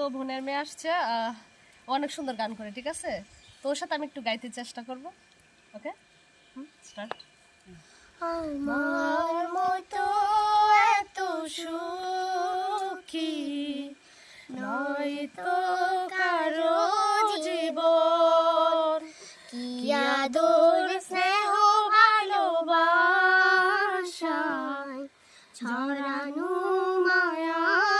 তো বোনের মেয়ে আসছে অনেক সুন্দর গান করে, ঠিক আছে? তো ওর সাথে আমি একটু গাইতে চেষ্টা করব, ওকে? স্টার্ট আমার মতো এত সুখী নয় তো কারও জীবন। কি আদর, স্নেহ ভালোবাসায় ছড়ানো মায়ার